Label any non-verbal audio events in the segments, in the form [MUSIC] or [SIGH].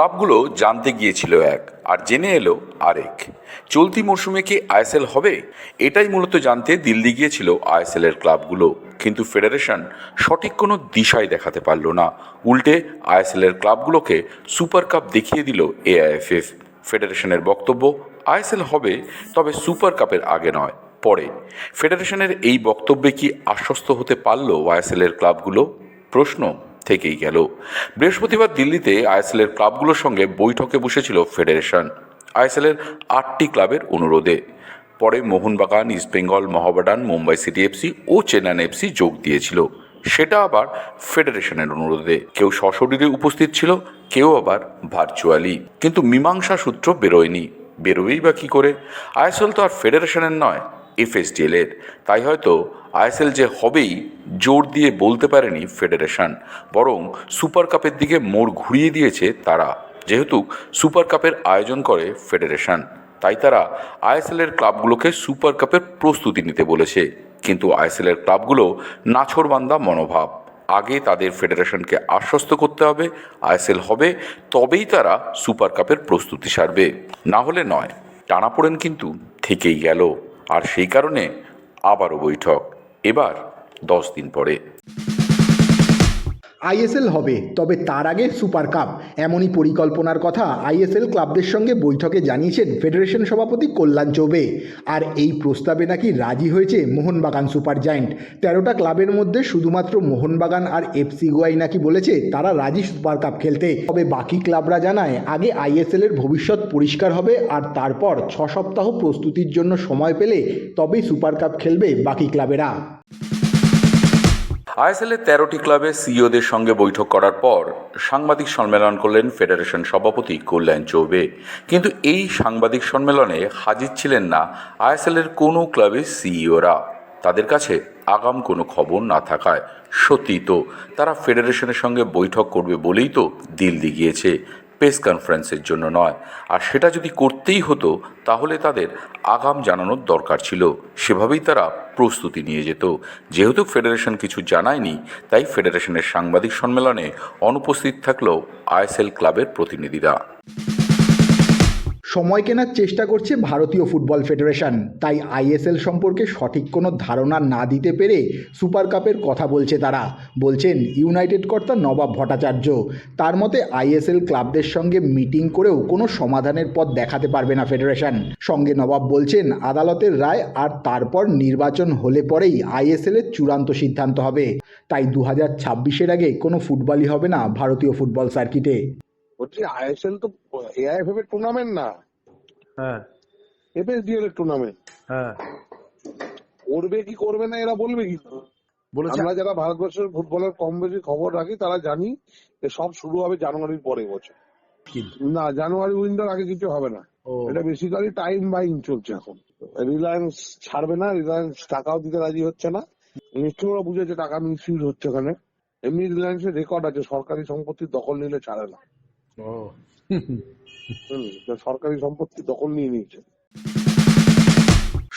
ক্লাবগুলো জানতে গিয়েছিল এক, আর জেনে এলো আরেক। চলতি মরশুমে কি আইএসএল হবে? এটাই মূলত জানতে দিল্লি গিয়েছিল আইএসএল এর ক্লাবগুলো। কিন্তু ফেডারেশন সঠিক কোনো দিশাই দেখাতে পারল না। উল্টে আইএসএল এর ক্লাবগুলোকে সুপার কাপ দেখিয়ে দিল এআইএফএফ। ফেডারেশনের বক্তব্য, আইএসএল হবে, তবে সুপার কাপের আগে নয়, পরে। ফেডারেশনের এই বক্তব্যে কি আশ্বস্ত হতে পারল আইএসএল এর ক্লাবগুলো? প্রশ্ন থেকেই গেল। বৃহস্পতিবার দিল্লিতে আইএসএল এর ক্লাবগুলোর সঙ্গে বৈঠকে বসেছিল ফেডারেশন। আইএসএল এর আটটি ক্লাবের অনুরোধে। পরে মোহনবাগান ইস্টবেঙ্গল মহাবাডান, মুম্বাই সিটি এফসি ও চেন্নাইন এফসি যোগ দিয়েছিল। সেটা আবার ফেডারেশনের অনুরোধে। কেউ সশরীরে উপস্থিত ছিল, কেউ আবার ভার্চুয়ালি। কিন্তু মীমাংসা সূত্র বেরোয়নি। বেরোবেই বা কী করে? আইএসএল তো আর ফেডারেশনের নয়, এফএসডিএল এর। তাই হয়তো আইএসএল যে হবেই, জোর দিয়ে বলতে পারেনি ফেডারেশন। বরং সুপার কাপের দিকে মোড় ঘুরিয়ে দিয়েছে তারা। যেহেতু সুপার কাপের আয়োজন করে ফেডারেশন, তাই তারা আইএসএল এর ক্লাবগুলোকে সুপার কাপের প্রস্তুতি নিতে বলেছে। কিন্তু আইএসএল এর ক্লাবগুলো নাছোড়বান্দা মনোভাব। আগে তাদের ফেডারেশনকে আশ্বস্ত করতে হবে, আইএসএল হবে, তবেই তারা সুপার কাপের প্রস্তুতি সারবে। না হলে নয়, টানাপোড়েন কিন্তু থেকেই গেল। আর সেই কারণে আবারও বৈঠক। এবার দশ দিন পরে আইএসএল হবে, তবে তার আগে সুপার কাপ, এমনই পরিকল্পনার কথা আইএসএল ক্লাবদের সঙ্গে বৈঠকে জানিয়েছেন ফেডারেশন সভাপতি কল্যাণ চৌবে। আর এই প্রস্তাবে নাকি রাজি হয়েছে মোহনবাগান সুপার জায়েন্ট। তেরোটা ক্লাবের মধ্যে শুধুমাত্র মোহনবাগান আর এফসি গোয়াই নাকি বলেছে তারা রাজি সুপার কাপ খেলতে। তবে বাকি ক্লাবরা জানায়, আগে আইএসএল এর ভবিষ্যৎ পরিষ্কার হবে আর তারপর ছ সপ্তাহ প্রস্তুতির জন্য সময় পেলে তবেই সুপার কাপ খেলবে বাকি ক্লাবেরা। আইএসএল এর তেরোটি ক্লাবের সিইওদের সঙ্গে বৈঠক করার পর সাংবাদিক সম্মেলন করলেন ফেডারেশন সভাপতি কল্যাণ চৌবে। কিন্তু এই সাংবাদিক সম্মেলনে হাজির ছিলেন না আইএসএল এর কোনো ক্লাবের সিইওরা। তাদের কাছে আগাম কোনো খবর না থাকায় সত্যি তো তারা ফেডারেশনের সঙ্গে বৈঠক করবে বলেই তো দিল্লি গিয়েছে। প্রেস কনফারেন্সের জন্য নয়। আর সেটা যদি করতেই হতো, তাহলে তাদের আগাম জানানোর দরকার ছিল। সেভাবেই তারা প্রস্তুতি নিয়ে যেত। যেহেতু ফেডারেশন কিছু জানায়নি, তাই ফেডারেশনের সাংবাদিক সম্মেলনে অনুপস্থিত থাকলেও আইএসএল ক্লাবের প্রতিনিধিরা। সময় কেনার চেষ্টা করছে ভারতীয় ফুটবল ফেডারেশন। তাই আইএসএল সম্পর্কে সঠিক কোনো ধারণা না দিতে পেরে সুপার কাপের কথা বলছে তারা। বলছেন, ইউনাইটেড কর্তা নবাব ভট্টাচার্য। তার মতে, আইএসএল ক্লাবদের সঙ্গে মিটিং করেও কোনো সমাধানের পথ দেখাতে পারবে না ফেডারেশন। সঙ্গে নবাব বলছেন, আদালতের রায় আর তারপর নির্বাচন হলে পরেই আইএসএল এর চূড়ান্ত সিদ্ধান্ত হবে। তাই দু হাজার আগে কোনো ফুটবলই হবে না ভারতীয় ফুটবল সার্কিটে। বলছি আইএসএল তো এআইএফএফ এর টুর্নামেন্ট না। হ্যাঁ। এফএসডিএল এর টুর্নামেন্ট হ্যাঁ। করবে কি করবে না এরা বলবে কি? আমরা যারা ভারতবর্ষের ফুটবলের কম বেশি খবর রাখি তারা জানি যে সব শুরু হবে জানুয়ারির পরে বছর। না জানুয়ারি উইন্ডোর আগে কিছু হবে না। এটা বেসিক্যালি টাইম বাইং চলছে এখন। রিলায়েন্স ছাড়বে না রিলায়েন্স টাকাও দিতে রাজি হচ্ছে না। নিশ্চয়ই ওরা বুঝেছে টাকা মিসইউজ হচ্ছে ওখানে। এমনি রিলায়েন্সের রেকর্ড আছে সরকারি সম্পত্তি দখল নিলে ছাড়ে না। [LAUGHS] সরকারি সম্পত্তি দখল নিয়ে নিয়েছে।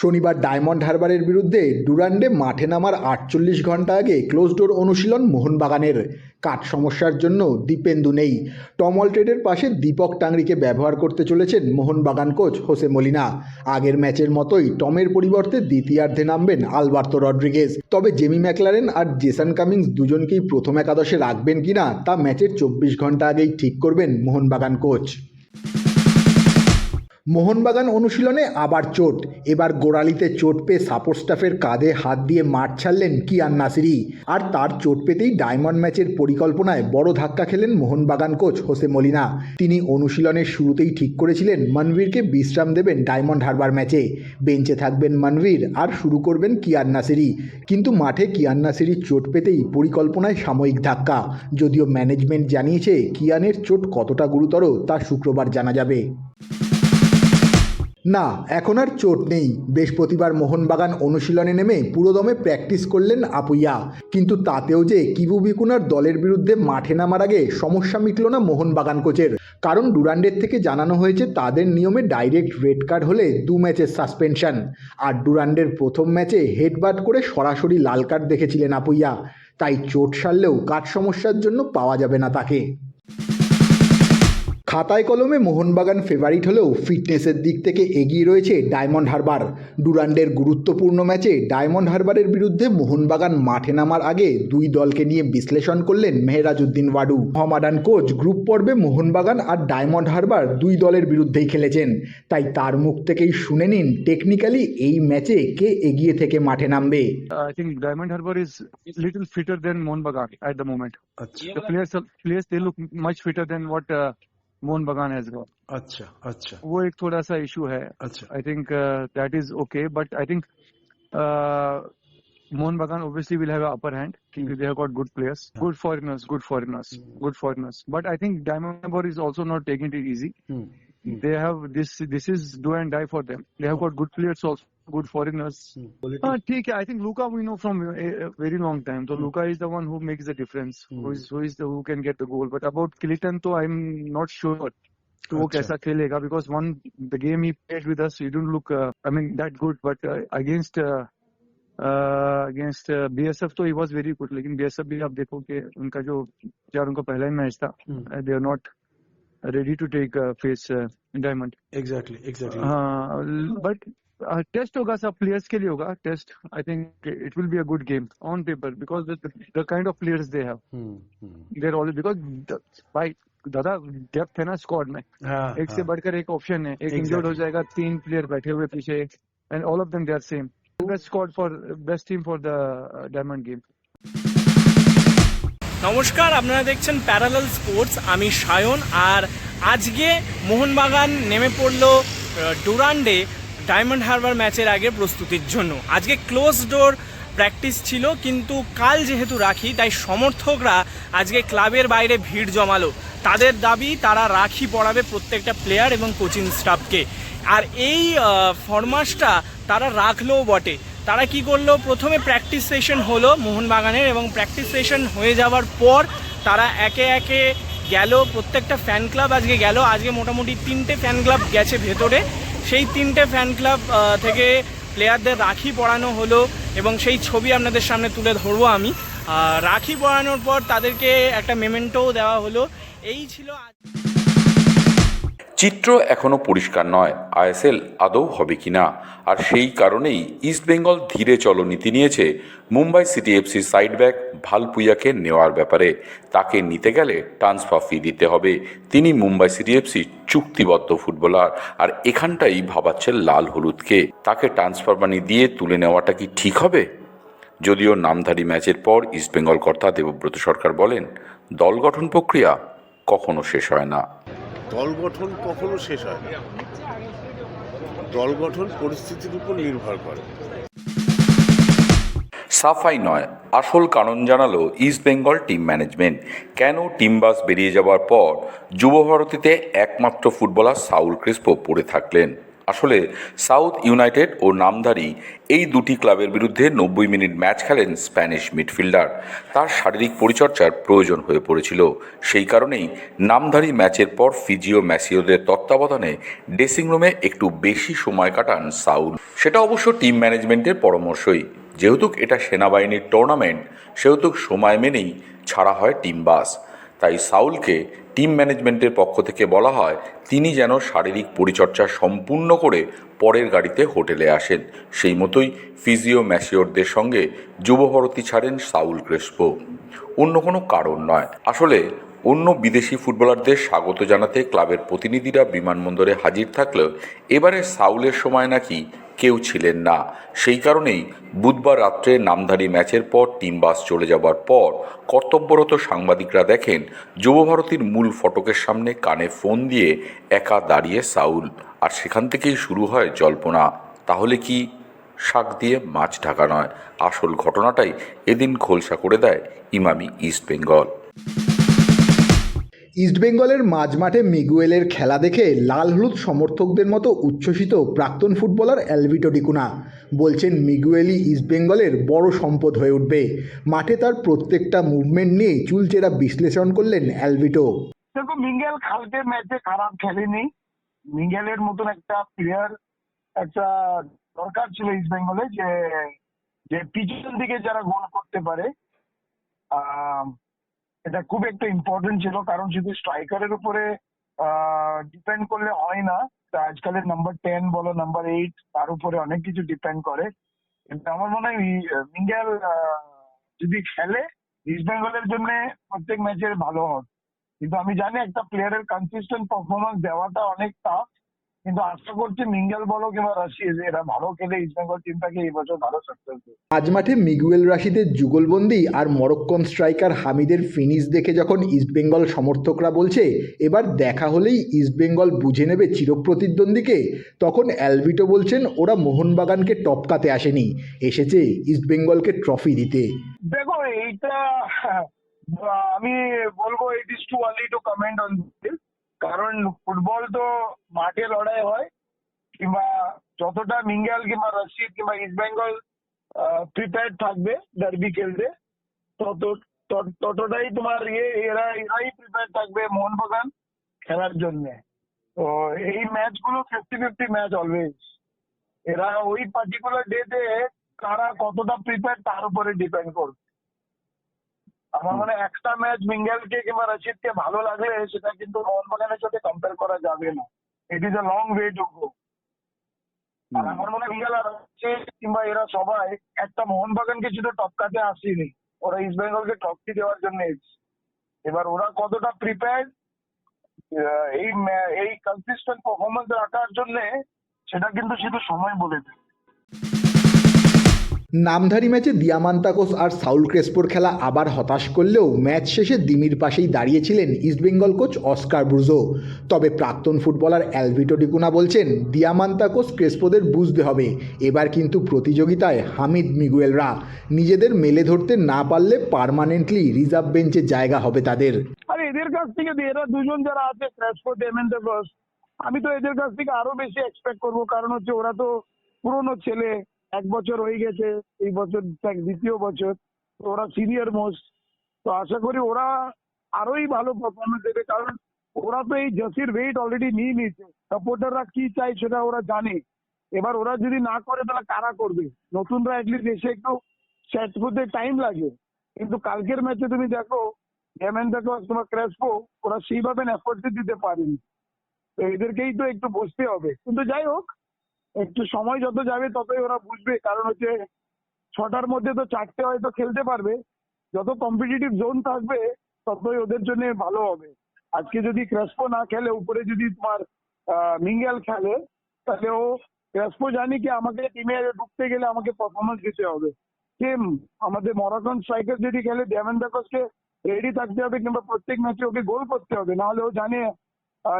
শনিবার ডায়মন্ড হারবারের বিরুদ্ধে ডুরান্ডে মাঠে নামার আটচল্লিশ ঘণ্টা আগে ক্লোজ ডোর অনুশীলন মোহনবাগানের। কাঠ সমস্যার জন্য দীপেন্দু নেই। টমল ট্রেডের পাশে দীপক টাংরিকে ব্যবহার করতে চলেছেন মোহনবাগান কোচ হোসে মলিনা। আগের ম্যাচের মতোই টমের পরিবর্তে দ্বিতীয়ার্ধে নামবেন আলবার্তো রড্রিগেজ। তবে জেমি ম্যাকলারেন আর জেসান কামিংস দুজনকেই প্রথম একাদশে রাখবেন কিনা তা ম্যাচের চব্বিশ ঘণ্টা আগেই ঠিক করবেন মোহনবাগান কোচ। মোহনবাগান অনুশীলনে আবার চোট। এবার গোড়ালিতে চোট পেয়ে সাপোর্ট স্টাফের কাঁধে হাত দিয়ে মাঠ ছাড়লেন কিয়ান নাসিরি। আর তার চোট পেতেই ডায়মন্ড ম্যাচের পরিকল্পনায় বড় ধাক্কা খেলেন মোহনবাগান কোচ হোসে মলিনা। তিনি অনুশীলনের শুরুতেই ঠিক করেছিলেন মনভীরকে বিশ্রাম দেবেন ডায়মন্ড হারবার ম্যাচে। বেঞ্চে থাকবেন মনভীর আর শুরু করবেন কিয়ান নাসিরি। কিন্তু মাঠে কিয়ান নাসিরির চোট পেতেই পরিকল্পনায় সাময়িক ধাক্কা। যদিও ম্যানেজমেন্ট জানিয়েছে কিয়ানের চোট কতটা গুরুতর তা শুক্রবার জানা যাবে। না, এখন আর চোট নেই। বৃহস্পতিবার মোহনবাগান অনুশীলনে নেমে পুরোদমে প্র্যাকটিস করলেন আপুইয়া। কিন্তু তাতেও যে কিবু বিকুনার দলের বিরুদ্ধে মাঠে নামার আগে সমস্যা মিটল না মোহনবাগান কোচের। কারণ ডুরান্ডের থেকে জানানো হয়েছে, তাদের নিয়মে ডাইরেক্ট রেড কার্ড হলে দু ম্যাচের সাসপেনশন। আর ডুরান্ডের প্রথম ম্যাচে হেডবাট করে সরাসরি লাল কার্ড দেখেছিলেন আপুইয়া। তাই চোট সারলেও কাঠ সমস্যার জন্য পাওয়া যাবে না তাকে। খাতায় কলমে মোহনবাগান ফেভারিট হলেও ফিটনেসের দিক থেকে এগিয়ে রয়েছে ডায়মন্ড হারবার ডুরান্ডের গুরুত্বপূর্ণ ম্যাচে ডায়মন্ড হারবারের বিরুদ্ধে মোহনবাগান মাঠে নামার আগে দুই দলকে নিয়ে বিশ্লেষণ করলেন মেহরাজউদ্দিন ওয়াডু। মহামাডান কোচ গ্রুপ পর্বে মোহনবাগান আর ডায়মন্ড হারবার দুই দলের বিরুদ্ধেই খেলেছেন। তাই তার মুখ থেকেই শুনে নিন টেকনিক্যালি এই ম্যাচে কে এগিয়ে থেকে মাঠে নামবে। Diamond Harbour is little fitter than Mohun Bagan at the moment players they look much fitter than what Mohun Bagan has gone अच्छा अच्छा वो एक थोड़ा सा इशू है. अच्छा I think that is okay but I think Mohun Bagan obviously will have upper hand क्योंकि they have got good players good foreigners good foreigners good foreigners but I think Diamond is also not taking it easy they have this this is do and die for them they have got good players also good foreigners. Mm. Ah, ठीक है. I think Luca we know from a, a very long time. So mm. Luca is the one who makes the difference. Mm. Who is who is the who can get the goal. But about Clinton, to I'm not sure. तो वो कैसा खेलेगा he won the game he played with us you don't look I mean that good but against against BSF तो he was very good लेकिन BSF भी आप देखो कि उनका जो यार उनका पहला ही मैच था they are not ready to take face Diamond exactly exactly हाँ बट टेस्ट होगा सब प्लेयर्स के लिए होगा test I think it will be a good game on paper because the kind of players they have hmm, hmm, there already because भाई दादा depth है ना स्क्वाड में हाँ, एक से हाँ, बढ़कर एक ऑप्शन है एक Exactly. इंजर्ड हो जाएगा तीन प्लेयर बैठे हुए पीछे and all of them they are same best squad for best team for the diamond game নমস্কার আপনারা দেখছেন প্যারালাল স্পোর্টস আমি সায়ন আর আজকে মোহনবাগান নেমে পড়লো আহ, ডুরান্ডে ডায়মন্ড হারবার ম্যাচের আগে প্রস্তুতির জন্য। আজকে ক্লোজ ডোর প্র্যাকটিস ছিল, কিন্তু কাল যেহেতু রাখি, তাই সমর্থকরা আজকে ক্লাবের বাইরে ভিড় জমালো। তাদের দাবি, তারা রাখি পড়াবে প্রত্যেকটা প্লেয়ার এবং কোচিং স্টাফকে আর এই ফরমাসটা তারা রাখলেও বটে। তারা কি করল? প্রথমে প্র্যাকটিস সেশন হলো মোহনবাগানের এবং প্র্যাকটিস সেশন হয়ে যাওয়ার পর তারা একে একে গেল, প্রত্যেকটা ফ্যান ক্লাব আজকে গেল। আজকে মোটামুটি তিনটে ফ্যান ক্লাব গেছে ভেতরে। সেই তিনটে ফ্যান ক্লাব থেকে প্লেয়ারদের রাখি পড়ানো হলো এবং সেই ছবি আপনাদের সামনে তুলে ধরবো আমি। রাখি পড়ানোর পর তাদেরকে একটা মেমেন্টোও দেওয়া হলো। এই ছিল আজ চিত্র এখনও পরিষ্কার নয়, আইএসএল আদৌ হবে কিনা? আর সেই কারণেই ইস্টবেঙ্গল ধীরে চলো নীতি নিয়েছে Mumbai city FC side back ভালপুইয়াকে নেওয়ার ব্যাপারে। তাকে নিতে গেলে ট্রান্সফার ফি দিতে হবে। তিনি মুম্বাই সিটি এফসি চুক্তিবদ্ধ ফুটবলার। আর এখানটাই ভাবাচ্ছে লাল হলুদকে। তাকে ট্রান্সফার মানি দিয়ে তুলে নেওয়াটা কি ঠিক হবে? যদিও নামধারী ম্যাচের পর ইস্টবেঙ্গল কর্তা দেবব্রত সরকার বলেন, দল গঠন প্রক্রিয়া কখনো শেষ হয় না। দল গঠন কখনো শেষ হয় না। দল গঠন পরিস্থিতির উপর নির্ভর করে। সাফাই নয়, আসল কারণ জানালো ইস্ট বেঙ্গল টিম ম্যানেজমেন্ট কেন টিম বাস বেরিয়ে যাওয়ার পর যুবভারতীতে একমাত্র ফুটবলার সাউল ক্রিস্পো পড়ে থাকলেন? আসলে সাউথ ইউনাইটেড ও নামধারী এই দুটি ক্লাবের বিরুদ্ধে নব্বই মিনিট ম্যাচ খেলেন স্প্যানিশ মিডফিল্ডার। তার শারীরিক পরিচর্যার প্রয়োজন হয়ে পড়েছিল। সেই কারণেই নামধারী ম্যাচের পর ফিজিও ম্যাসিওদের তত্ত্বাবধানে ড্রেসিং রুমে একটু বেশি সময় কাটান সাউল। সেটা অবশ্য টিম ম্যানেজমেন্টের পরামর্শই। যেহেতু এটা সেনাবাহিনীর টুর্নামেন্ট, সেহেতু সময় মেনেই ছাড়া হয় টিম বাস। তাই সাউলকে টিম ম্যানেজমেন্টের পক্ষ থেকে বলা হয়, তিনি যেন শারীরিক পরিচর্যা সম্পূর্ণ করে পরের গাড়িতে হোটেলে আসেন। সেই মতোই ফিজিও ম্যাসিওরদের সঙ্গে যুবভারতী ছাড়েন সাউল ক্রেসপো। অন্য কোনো কারণ নয়। আসলে অন্য বিদেশি ফুটবলারদের স্বাগত জানাতে ক্লাবের প্রতিনিধিরা বিমানবন্দরে হাজির থাকলেও এবারে সাউলের সময় নাকি কেউ ছিলেন না। সেই কারণেই বুধবার রাত্রে নামধারী ম্যাচের পর টিম বাস চলে যাবার পর কর্তব্যরত সাংবাদিকরা দেখেন যুবভারতীর মূল ফটকের সামনে কানে ফোন দিয়ে একা দাঁড়িয়ে সাউল, আর সেখান থেকেই শুরু হয় জল্পনা। তাহলে কি শাক দিয়ে মাছ ঢাকা নয়? আসল ঘটনাটাই এদিন খোলসা করে দেয় ইমামি ইস্ট বেঙ্গল ইস্টবেঙ্গলের মাঝমাঠে মিগুয়েলের খেলা দেখে লাল হলুদ সমর্থকদের মতো উচ্ছ্বসিত প্রাক্তন ফুটবলার অ্যালভিটো ডিকুনা বলছেন মিগুয়েলই ইস্টবেঙ্গলের বড় সম্পদ হয়ে উঠবে। মাঠে তার প্রত্যেকটা মুভমেন্ট নিয়ে চুলচেরা বিশ্লেষণ করলেন অ্যালভিটো। দেখো মিঙ্গেল কালকে ম্যাচে খারাপ খেলেনি। মিঙ্গেলের মতন একটা প্লেয়ার একটা দরকার ছিল ইস্ট বেঙ্গলে যে যে পিছন দিকে যারা গোল করতে পারে এটা খুব একটা ইম্পর্টেন্ট ছিল, কারণ শুধু স্ট্রাইকারের উপরে ডিপেন্ড করলে হয় না। আজকালের নাম্বার টেন বলো নাম্বার এইট তার উপরে অনেক কিছু ডিপেন্ড করে। কিন্তু আমার মনে হয় ইন্ডিয়ার যদি খেলে ইস্ট বেঙ্গলের জন্য প্রত্যেক ম্যাচের ভালো হবে কিন্তু আমি জানি একটা প্লেয়ারের কনসিস্টেন্ট পারফরমেন্স দেওয়াটা অনেক টাফ কিন্তু আশা করছি মিঙ্গেল বলো কিংবা রাশিদ এরা ভালো খেলে ইস্ট বেঙ্গল টিমটাকে এই বছর ভালো সাকসেস দেবে। মাঝমাঠে মিগুয়েল রাশিদের যুগলবন্দি আর মরক্কন স্ট্রাইকার হামিদের ফিনিশ দেখে যখন ইস্টবেঙ্গল সমর্থকরা বলছে এবার দেখা হলেই ইস্টবেঙ্গল বুঝে নেবে চিরপ্রতিদ্বন্দ্বীকে তখন অ্যালভিটো বলছেন ওরা মোহনবাগানকে টপকাতে আসেনি এসেছে ইস্টবেঙ্গলকে ট্রফি দিতে। দেখো এইটা আমি বলব it is too early to comment on কারণ ফুটবল তো মাঠে লড়াই হয় কিংবা যতটা মিঙ্গেল কিংবা রশিদ কিংবা ইস্ট বেঙ্গল প্রিপেয়ার থাকবে ডার্বি খেলতে, তত, তত- ততটাই তোমার ইয়ে এরা, এরাই প্রিপেয়ার থাকবে মোহনবাগান খেলার জন্য। তো এই ম্যাচগুলো ফিফটি ফিফটি ম্যাচ অলওয়েজ এরা ওই পার্টিকুলার ডেতে কারা কতটা প্রিপেয়ার তার উপরে ডিপেন্ড করবে। আমার মনে একটা ম্যাচ মিঙ্গেলকে কিংবা রশিদকে ভালো লাগলে সেটা কিন্তু মোহনবাগানের সাথে কম্পেয়ার করা যাবে না। It is a long way to go আর আমার মনে আর রশিদ কিংবা এরা সবাই একটা মোহনবাগানকে শুধু টপকাতে আসেনি। ওরা ইস্ট বেঙ্গলকে টপকি দেওয়ার জন্য এসেছে। এবার ওরা কতটা প্রিপেয়ার এই এই কনসিস্টেন্ট পারফরমেন্স রাখার জন্য সেটা কিন্তু শুধু সময় বলে দেবে নামধারী ম্যাচে দিয়ামান্তাকোস আর সাউল ক্রেসপোর খেলা আবার হতাশ করলেও ম্যাচ শেষে দিমির পাশেই দাঁড়িয়েছিলেন ইস্টবেঙ্গল কোচ অস্কার ব্রুজো। তবে প্রাক্তন ফুটবলার অ্যালভিটো ডিকুনা বলছেন, দিয়ামান্তাকোস ক্রেসপোদের বুঝতে হবে। এবার কিন্তু প্রতিযোগিতায় হামিদ মিগুয়েলরা। নিজেদের মেলে ধরতে না পারলে পার্মানেন্টলি রিজার্ভ বেঞ্চে জায়গা হবে তাদের। এদের কাছ থেকে এরা দুজন যারা আছে আমি তো এদের কাছ থেকে আরও বেশি এক্সপেক্ট করব। কারণ হচ্ছে ওরা তো পুরনো ছেলে। এক বছর হয়ে গেছে, এই বছর দ্বিতীয় বছর ওরা সিনিয়র মোস্ট তো আশা করি ওরা আরোই ভালো পারফরমেন্স দেবে, কারণ ওরা তো এই জার্সির ওয়েট অলরেডি নিয়ে নিয়েছে সাপোর্টাররা কি চাই সেটা ওরা জানে। এবার ওরা যদি না করে, তাহলে কারা করবে? নতুনরা অ্যাটলিস্ট এসে একটু সেট করতে টাইম লাগে। কিন্তু কালকের ম্যাচে তুমি দেখো হেমেন্দ্র তোমার ক্রেসপো ওরা সেইভাবে এফোর্ট দিতে পারেনি। তো এদেরকেই তো একটু বুঝতে হবে। কিন্তু যাই হোক একটু সময় যত যাবে ততই ওরা বুঝবে। কারণ হচ্ছে ছটার মধ্যে তো চারটে হয়তো খেলতে পারবে। যত কম্পিটিটিভ জোন থাকবে, ততই ওদের জন্য ভালো হবে। আজকে যদি ক্রেসপো না খেলে, উপরে যদি তোমার মিঙ্গেল খেলে, তাহলে ও ক্রেসপো জানি কি আমাকে টিমে ঢুকতে গেলে আমাকে পারফরমেন্স দিতে হবে। সেম আমাদের মরাকন স্ট্রাইকার যদি খেলে দেবেন্দ্রকসকে রেডি থাকতে হবে কিংবা প্রত্যেক ম্যাচে ওকে গোল করতে হবে। নাহলে ও জানে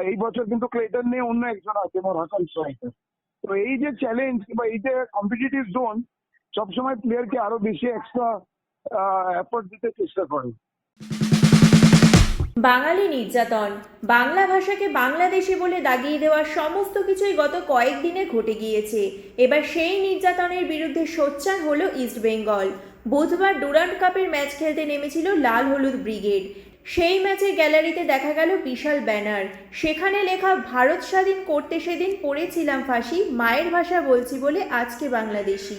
এই বছর কিন্তু ক্লেটন নিয়ে অন্য একজন আছে মরাকন স্ট্রাইকার তো এই যে চ্যালেঞ্জ কিংবা এই যে কম্পিটিটিভ জোন সবসময় প্লেয়ারকে আরও বেশি এক্সট্রা এফোর্ট দিতে চেষ্টা করে। বাঙালি নির্যাতন। বাংলা ভাষাকে বাংলাদেশি বলে দাগিয়ে দেওয়া সমস্ত কিছুই গত কয়েকদিনে ঘটে গিয়েছে। এবার সেই নির্যাতনের বিরুদ্ধে সোচ্চার হলো ইস্টবেঙ্গল বুধবার ডুরান্ড কাপের ম্যাচ খেলতে নেমেছিল লাল হলুদ ব্রিগেড। সেই ম্যাচে গ্যালারিতে দেখা গেল বিশাল ব্যানার। সেখানে লেখা, ভারত স্বাধীন করতে সেদিন পড়েছিলাম ফাঁসি, মায়ের ভাষা বলছি বলে আজকে বাংলাদেশি।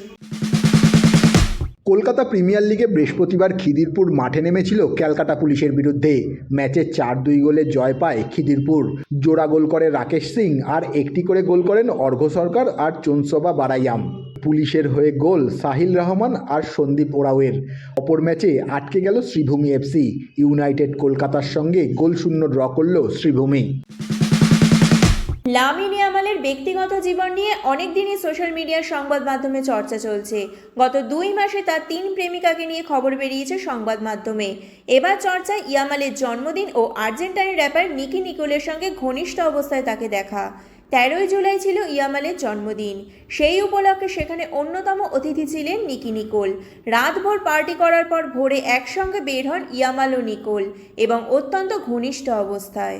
কলকাতা প্রিমিয়ার লিগে বৃহস্পতিবার খিদিরপুর মাঠে নেমেছিল ক্যালকাটা পুলিশের বিরুদ্ধে। ম্যাচে চার দুই গোলে জয় পায় খিদিরপুর। জোড়া গোল করে রাকেশ সিং আর একটি করে গোল করেন অর্ঘ্য সরকার আর চনসবা বারাইয়াম। পুলিশের হয়ে গোল সাহিল রহমান আর সন্দীপ ওরাওয়ের। অপর ম্যাচে আটকে গেল শ্রীভূমি এফসি ইউনাইটেড কলকাতার সঙ্গে গোল শূন্য ড্র করল শ্রীভূমি। লামিনী আমালের ব্যক্তিগত জীবন নিয়ে অনেক দিনই সোশ্যাল মিডিয়ার সংবাদ মাধ্যমে চর্চা চলছে। গত দুই মাসে তার তিন প্রেমিকাকে নিয়ে খবর বেরিয়েছে সংবাদ মাধ্যমে। এবার চর্চায় ইয়ামালের জন্মদিন ও আর্জেন্টাইন র্যাপার নিকি নিকোলের সঙ্গে ঘনিষ্ঠ অবস্থায় তাকে দেখা। তেরোই জুলাই ছিল ইয়ামালের জন্মদিন। সেই উপলক্ষে সেখানে অন্যতম অতিথি ছিলেন নিকি নিকোল। রাতভর পার্টি করার পর ভোরে একসঙ্গে বের হন ইয়ামাল ও নিকোল এবং অত্যন্ত ঘনিষ্ঠ অবস্থায়।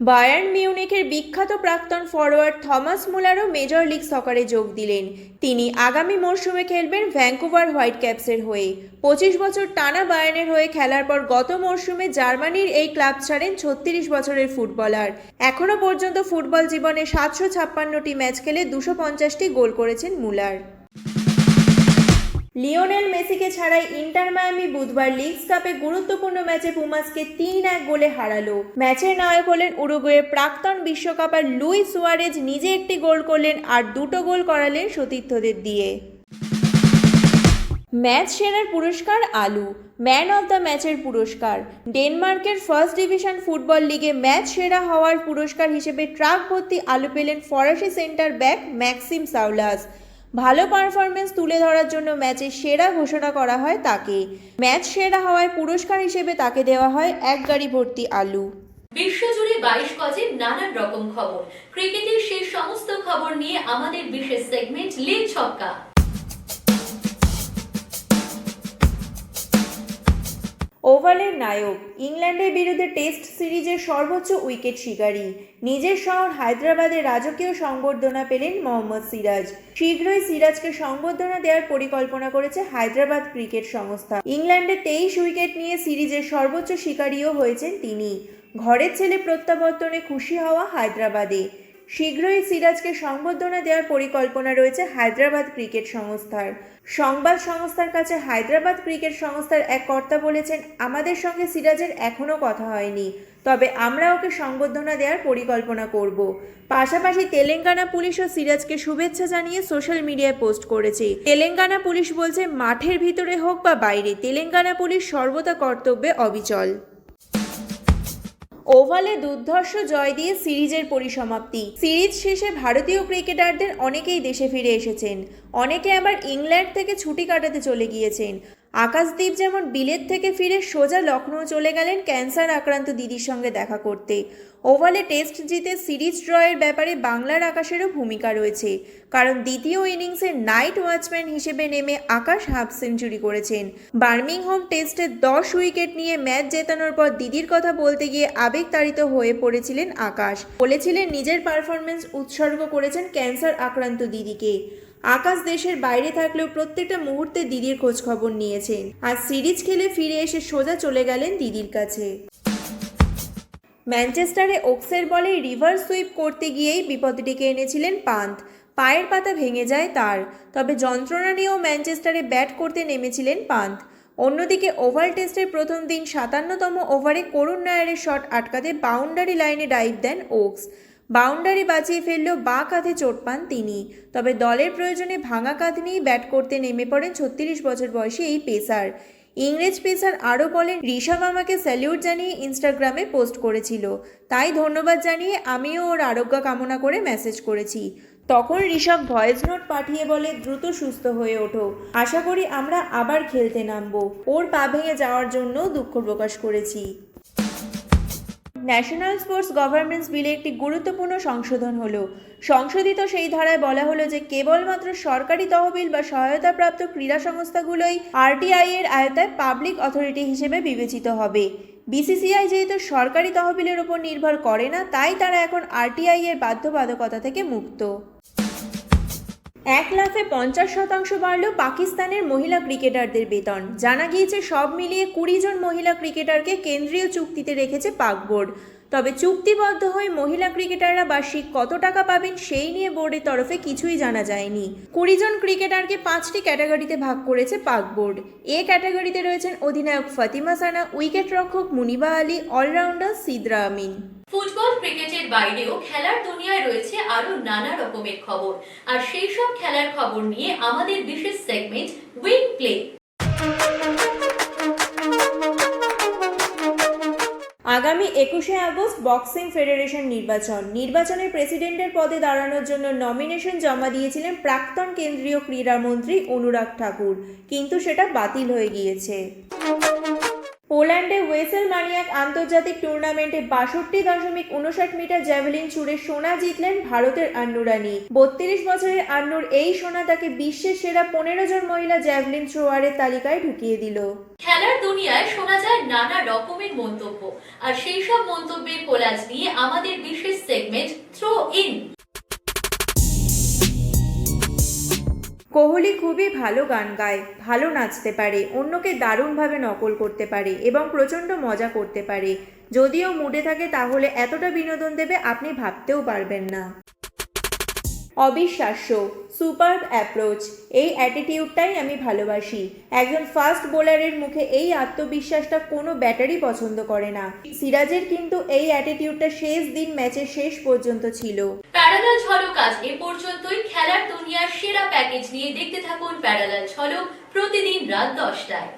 বায়ার্ন মিউনিখের বিখ্যাত প্রাক্তন ফরোয়ার্ড থমাস মুলারও মেজর লিগ সকারে যোগ দিলেন। তিনি আগামী মরশুমে খেলবেন ভ্যাঙ্কুভার হোয়াইট ক্যাপসের হয়ে। পঁচিশ বছর টানা বায়ার্নের হয়ে খেলার পর গত মরশুমে জার্মানির এই ক্লাব ছাড়েন ছত্রিশ বছরের ফুটবলার। এখনও পর্যন্ত ফুটবল জীবনে সাতশো ছাপ্পান্নটি ম্যাচ খেলে দুশো পঞ্চাশটি গোল করেছেন মুলার। লিওনেল মেসিকে ছাড়াই ইন্টার মায়ামি বুধবার লিগস কাপে গুরুত্বপূর্ণ ম্যাচে পুমাসকে তিন এক গোলে হারালো। ম্যাচের নায়ক হলেন উরুগুয়ের প্রাক্তন বিশ্বকাপার লুই সুয়ারেজ নিজে একটি গোল করলেন আর দুটো গোল করালেন সতীর্থদের দিয়ে। ম্যাচ সেরার পুরস্কার আলু, ম্যান অফ দ্য ম্যাচের পুরস্কার। ডেনমার্কের ফার্স্ট ডিভিশন ফুটবল লিগে ম্যাচ সেরা হওয়ার পুরস্কার হিসেবে ট্রাক ভর্তি আলু পেলেন ফরাসি সেন্টার ব্যাক ম্যাক্সিম সাউলাস ভালো পারফরমেন্স তুলে ধরার জন্য ম্যাচের সেরা ঘোষণা করা হয় তাকে। ম্যাচ সেরা হওয়ায় পুরস্কার হিসেবে তাকে দেওয়া হয় এক গাড়ি ভর্তি আলু। বিশ্বজুড়ে বাইশ গজে নানান রকম খবর। ক্রিকেটের সেই সমস্ত খবর নিয়ে আমাদের বিশেষ সেগমেন্ট লিগ ছক্কা। ওভালের নায়ক, ইংল্যান্ডের বিরুদ্ধে টেস্ট সিরিজের সর্বোচ্চ উইকেট শিকারী। নিজের শহর হায়দ্রাবাদে রাজকীয় সংবর্ধনা পেলেন মোহাম্মদ সিরাজ। শীঘ্রই সিরাজকে সংবর্ধনা দেওয়ার পরিকল্পনা করেছে হায়দ্রাবাদ ক্রিকেট সংস্থা। ইংল্যান্ডে তেইশ উইকেট নিয়ে সিরিজের সর্বোচ্চ শিকারীও হয়েছেন তিনি। ঘরের ছেলে প্রত্যাবর্তনে খুশি হওয়া হায়দ্রাবাদে। শীঘ্রই সিরাজকে সংবর্ধনা দেওয়ার পরিকল্পনা রয়েছে হায়দ্রাবাদ ক্রিকেট সংস্থার। সংবাদ সংস্থার কাছে হায়দ্রাবাদ ক্রিকেট সংস্থার এক কর্তা বলেছেন, আমাদের সঙ্গে সিরাজের এখনও কথা হয়নি, তবে আমরা ওকে সংবর্ধনা দেওয়ার পরিকল্পনা করব। পাশাপাশি তেলেঙ্গানা পুলিশও সিরাজকে শুভেচ্ছা জানিয়ে সোশ্যাল মিডিয়ায় পোস্ট করেছে। তেলেঙ্গানা পুলিশ বলছে, মাঠের ভিতরে হোক বা বাইরে, তেলেঙ্গানা পুলিশ সর্বদা কর্তব্যে অবিচল। ওভালে দুর্ধর্ষ জয় দিয়ে সিরিজের পরিসমাপ্তি। সিরিজ শেষে ভারতীয় ক্রিকেটারদের অনেকেই দেশে ফিরে এসেছেন। অনেকে আবার ইংল্যান্ড থেকে ছুটি কাটাতে চলে গিয়েছেন। আকাশদীপ যেমন বিলেত থেকে ফিরে সোজা লখনৌ চলে গেলেন ক্যান্সার আক্রান্ত দিদির সঙ্গে দেখা করতে। ওভালে টেস্ট জিতে সিরিজ ড্রয়ের ব্যাপারে বাংলার আকাশেরও ভূমিকা রয়েছে। কারণ দ্বিতীয় ইনিংসে নাইট ওয়াচম্যান হিসেবে নেমে আকাশ হাফ সেঞ্চুরি করেছেন। বার্মিংহাম টেস্টে দশ উইকেট নিয়ে ম্যাচ জেতানোর পর দিদির কথা বলতে গিয়ে আবেগতাড়িত হয়ে পড়েছিলেন আকাশ। বলেছিলেন, নিজের পারফরমেন্স উৎসর্গ করেছেন ক্যান্সার আক্রান্ত দিদিকে। আকাশ দেশের বাইরে থাকলেও প্রত্যেকটা মুহূর্তে দিদির খোঁজ খবর নিয়েছেন। আর সিরিজ খেলে ফিরে এসে সোজা চলে গেলেন দিদির কাছে। ম্যানচেস্টারে ওক্সের বলে রিভার্স সুইপ করতে গিয়েই বিপদ ডেকে এনেছিলেন পান্থ। পায়ের পাতা ভেঙে যায় তার। তবে যন্ত্রণা নিয়েও ম্যানচেস্টারে ব্যাট করতে নেমেছিলেন পান্থ। অন্যদিকে ওভাল টেস্টের প্রথম দিন সাতান্নতম ওভারে করুণ নায়ারের শট আটকাতে বাউন্ডারি লাইনে ডাইভ দেন ওক্স। বাউন্ডারি বাঁচিয়ে ফেললেও বাঁ কাঁধে চোট পান তিনি। তবে দলের প্রয়োজনে ভাঙা কাঁধ নিয়েই ব্যাট করতে নেমে পড়েন ছত্রিশ বছর বয়সী এই পেসার। ইংরেজ পেসার আরও বলেন, ঋষভ আমাকে স্যালিউট জানিয়ে ইনস্টাগ্রামে পোস্ট করেছিল। তাই ধন্যবাদ জানিয়ে আমিও ওর আরোগ্য কামনা করে মেসেজ করেছি। তখন ঋষভ ভয়েস নোট পাঠিয়ে বলে, দ্রুত সুস্থ হয়ে ওঠো। আশা করি আমরা আবার খেলতে নামবো। ওর পা ভেঙে যাওয়ার জন্য দুঃখ প্রকাশ করেছি। ন্যাশনাল স্পোর্টস গভর্নেন্স বিলে একটি গুরুত্বপূর্ণ সংশোধন হল। সংশোধিত সেই ধারায় বলা হলো যে কেবলমাত্র সরকারি তহবিল বা সহায়তাপ্রাপ্ত ক্রীড়া সংস্থাগুলোই আরটিআই এর আয়তায় পাবলিক অথরিটি হিসেবে বিবেচিত হবে। বিসিসিআই যেহেতু সরকারি তহবিলের উপর নির্ভর করে না, তাই তারা এখন আরটিআই এর বাধ্যবাধকতা থেকে মুক্ত। এক লাফে পঞ্চাশ শতাংশ বাড়ল পাকিস্তানের মহিলা ক্রিকেটারদের বেতন। জানা গিয়েছে, সব মিলিয়ে কুড়ি জন মহিলা ক্রিকেটারকে কেন্দ্রীয় চুক্তিতে রেখেছে পাক বোর্ড তবে চুক্তিবদ্ধ হয়ে মহিলা ক্রিকেটাররা বার্ষিক কত টাকা পাবেন সেই নিয়ে বোর্ডের তরফে কিছুই জানা যায়নি। কুড়ি জন ক্রিকেটারকে পাঁচটি ক্যাটাগরিতে ভাগ করেছে পাক বোর্ড এ ক্যাটাগরিতে রয়েছেন অধিনায়ক ফাতিমা সানা উইকেট রক্ষক মুনিবা আলী, অলরাউন্ডার সিদ্রা আমিন। ফুটবল, ক্রিকেটের বাইরেও খেলার দুনিয়ায় রয়েছে আরও নানা রকমের খবর। আর সেই সব খেলার খবর নিয়ে আমাদের বিশেষ সেগমেন্ট উইং প্লে আগামী একুশে আগস্ট বক্সিং ফেডারেশন নির্বাচন। নির্বাচনে প্রেসিডেন্টের পদে দাঁড়ানোর জন্য নমিনেশন জমা দিয়েছিলেন প্রাক্তন কেন্দ্রীয় ক্রীড়ামন্ত্রী অনুরাগ ঠাকুর। কিন্তু সেটা বাতিল হয়ে গিয়েছে। পোল্যান্ডে ওয়েসেল মানিয়াক আন্তর্জাতিক টুর্নামেন্টে বাষট্টি দশমিক উনষাট মিটার জ্যাভেলিন ছুড়ে সোনা জিতলেন ভারতের আন্নু রানী বত্রিশ বছরের আন্নুর এই সোনা তাকে বিশ্বের সেরা পনেরো জন মহিলা জ্যাভলিন থ্রোয়ারের তালিকায় ঢুকিয়ে দিল। খেলার দুনিয়ায় শোনা যায় নানা রকমের মন্তব্য। আর সেই সব মন্তব্যের কোলাজ নিয়ে আমাদের বিশেষ সেগমেন্ট থ্রো ইন কোহলি খুবই ভালো গান গায়, ভালো নাচতে পারে, অন্যকে দারুণভাবে নকল করতে পারে এবং প্রচণ্ড মজা করতে পারে। যদিও মুডে থাকে তাহলে এতটা বিনোদন দেবে আপনি ভাবতেও পারবেন না। অবিশ্বাস্য সুপার অ্যাপ্রোচ এই অ্যাটিটিউডটাই আমি ভালোবাসি। একজন ফাস্ট বোলারের মুখে এই আত্মবিশ্বাসটা কোনো ব্যাটারি পছন্দ করে না। সিরাজের কিন্তু এই অ্যাটিটিউডটা শেষ দিন ম্যাচের শেষ পর্যন্ত ছিল। প্যারালাল ঝলক আজ এ পর্যন্তই। খেলার দুনিয়ার সেরা প্যাকেজ নিয়ে দেখতে থাকুন প্যারালাল ঝলক প্রতিদিন রাত দশটায়।